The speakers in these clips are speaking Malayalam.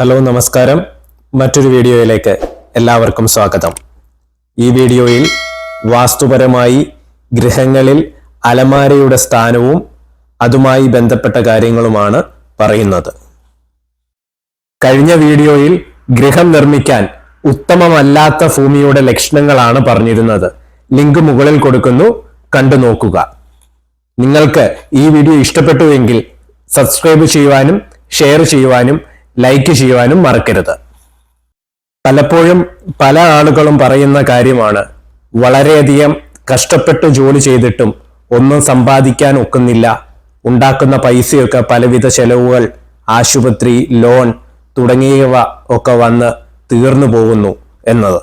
ഹലോ നമസ്കാരം. മറ്റൊരു വീഡിയോയിലേക്ക് എല്ലാവർക്കും സ്വാഗതം. ഈ വീഡിയോയിൽ വാസ്തുപരമായി ഗൃഹങ്ങളിൽ അലമാരയുടെ സ്ഥാനവും അതുമായി ബന്ധപ്പെട്ട കാര്യങ്ങളുമാണ് പറയുന്നത്. കഴിഞ്ഞ വീഡിയോയിൽ ഗൃഹം നിർമ്മിക്കാൻ ഉത്തമമല്ലാത്ത ഭൂമിയുടെ ലക്ഷണങ്ങളാണ് പറഞ്ഞിരുന്നത്. ലിങ്ക് മുകളിൽ കൊടുക്കുന്നു കണ്ടു നോക്കുക. നിങ്ങൾക്ക് ഈ വീഡിയോ ഇഷ്ടപ്പെട്ടുവെങ്കിൽ സബ്സ്ക്രൈബ് ചെയ്യുവാനും ഷെയർ ചെയ്യുവാനും ലൈക്ക് ചെയ്യുവാനും മറക്കരുത്. പലപ്പോഴും പല ആളുകളും പറയുന്ന കാര്യമാണ് വളരെയധികം കഷ്ടപ്പെട്ട് ജോലി ചെയ്തിട്ടും ഒന്നും സമ്പാദിക്കാൻ ഒക്കുന്നില്ല. ഉണ്ടാക്കുന്ന പൈസയൊക്കെ പലവിധ ചെലവുകൾ ആശുപത്രി ലോൺ തുടങ്ങിയവ ഒക്കെ വന്ന് തീർന്നു പോകുന്നു എന്നത്.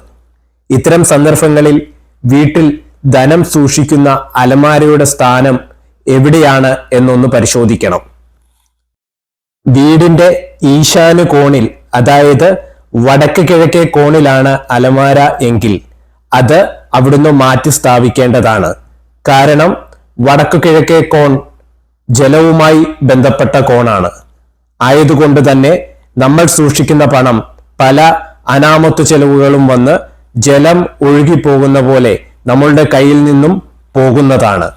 ഇത്തരം സന്ദർഭങ്ങളിൽ വീട്ടിൽ ധനം സൂക്ഷിക്കുന്ന അലമാരയുടെ സ്ഥാനം എവിടെയാണ് എന്നൊന്ന് പരിശോധിക്കണം. വീടിന്റെ ഈശാന കോണിൽ അതായത് വടക്ക് കിഴക്കേ കോണിലാണ് അലമാര എങ്കിൽ അത് അവിടുന്ന് മാറ്റി സ്ഥാപിക്കേണ്ടതാണ്. കാരണം വടക്കു കിഴക്കേ കോൺ ജലവുമായി ബന്ധപ്പെട്ട കോണാണ്. ആയതുകൊണ്ട് തന്നെ നമ്മൾ സൂക്ഷിക്കുന്ന പണം പല അനാമത്ത് ചെലവുകളും വന്ന് ജലം ഒഴുകിപ്പോകുന്ന പോലെ നമ്മളുടെ കയ്യിൽ നിന്നും പോകുന്നതാണ്.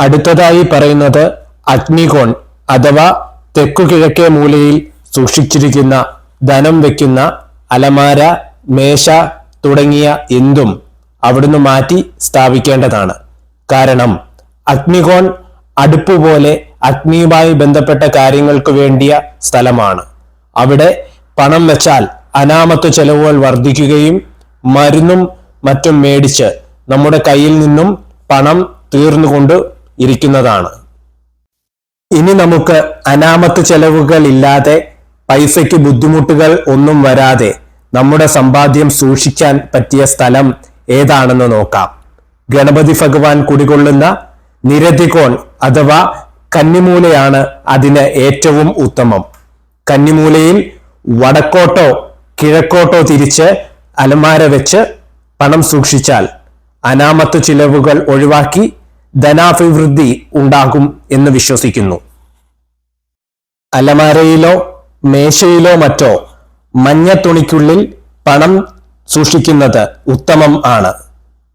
അടുത്തതായി പറയുന്നത് അഗ്നികോൺ അഥവാ തെക്കുകിഴക്കേ മൂലയിൽ സൂക്ഷിച്ചിരിക്കുന്ന ധനം വെക്കുന്ന അലമാര മേശ തുടങ്ങിയ എന്തും അവിടുന്ന് മാറ്റി സ്ഥാപിക്കേണ്ടതാണ്. കാരണം അഗ്നികോൺ അടുപ്പ് പോലെ അഗ്നിയുമായി ബന്ധപ്പെട്ട കാര്യങ്ങൾക്ക് വേണ്ടിയ സ്ഥലമാണ്. അവിടെ പണം വെച്ചാൽ അനാമത്ത് ചെലവുകൾ വർദ്ധിക്കുകയും മരുന്നും മറ്റും മേടിച്ച് നമ്മുടെ കയ്യിൽ നിന്നും പണം തീർന്നുകൊണ്ട് ഇരിക്കുന്നതാണ്. ഇനി നമുക്ക് അനാമത്ത് ചെലവുകൾ ഇല്ലാതെ പൈസയ്ക്ക് ബുദ്ധിമുട്ടുകൾ ഒന്നും വരാതെ നമ്മുടെ സമ്പാദ്യം സൂക്ഷിക്കാൻ പറ്റിയ സ്ഥലം ഏതാണെന്ന് നോക്കാം. ഗണപതി ഭഗവാൻ കുടികൊള്ളുന്ന നിരതികോൺ അഥവാ കന്നിമൂലയാണ് അതിന് ഏറ്റവും ഉത്തമം. കന്നിമൂലയിൽ വടക്കോട്ടോ കിഴക്കോട്ടോ തിരിച്ച് അലമാര വെച്ച് പണം സൂക്ഷിച്ചാൽ അനാമത്ത് ചിലവുകൾ ഒഴിവാക്കി ധനാഭിവൃദ്ധി ഉണ്ടാകും എന്ന് വിശ്വസിക്കുന്നു. അലമാരയിലോ മേശയിലോ മറ്റോ മഞ്ഞ തുണിക്കുള്ളിൽ പണം സൂക്ഷിക്കുന്നത് ഉത്തമം ആണ്.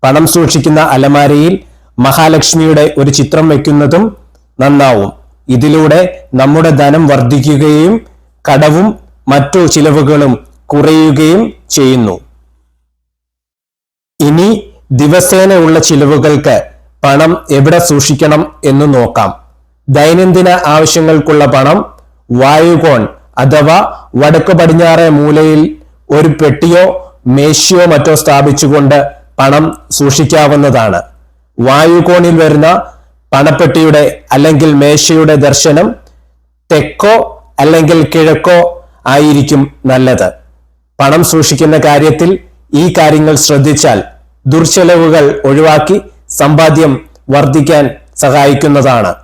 പണം സൂക്ഷിക്കുന്ന അലമാരയിൽ മഹാലക്ഷ്മിയുടെ ഒരു ചിത്രം വയ്ക്കുന്നതും നന്നാവും. ഇതിലൂടെ നമ്മുടെ ധനം വർദ്ധിക്കുകയും കടവും മറ്റു ചിലവുകളും കുറയുകയും ചെയ്യുന്നു. ഇനി ദിവസേന ഉള്ള ചിലവുകൾക്ക് പണം എവിടെ സൂക്ഷിക്കണം എന്ന് നോക്കാം. ദൈനംദിന ആവശ്യങ്ങൾക്കുള്ള പണം വായുകോൺ അഥവാ വടക്കു പടിഞ്ഞാറെ മൂലയിൽ ഒരു പെട്ടിയോ മേശയോ മറ്റോ സ്ഥാപിച്ചുകൊണ്ട് പണം സൂക്ഷിക്കാവുന്നതാണ്. വായുകോണിൽ വരുന്ന പണപ്പെട്ടിയുടെ അല്ലെങ്കിൽ മേശയുടെ ദർശനം തെക്കോ അല്ലെങ്കിൽ കിഴക്കോ ആയിരിക്കും നല്ലത്. പണം സൂക്ഷിക്കുന്ന കാര്യത്തിൽ ഈ കാര്യങ്ങൾ ശ്രദ്ധിച്ചാൽ ദുർച്ചെലവുകൾ ഒഴിവാക്കി സമ്പാദ്യം വർദ്ധിക്കാൻ സഹായിക്കുന്നതാണ്.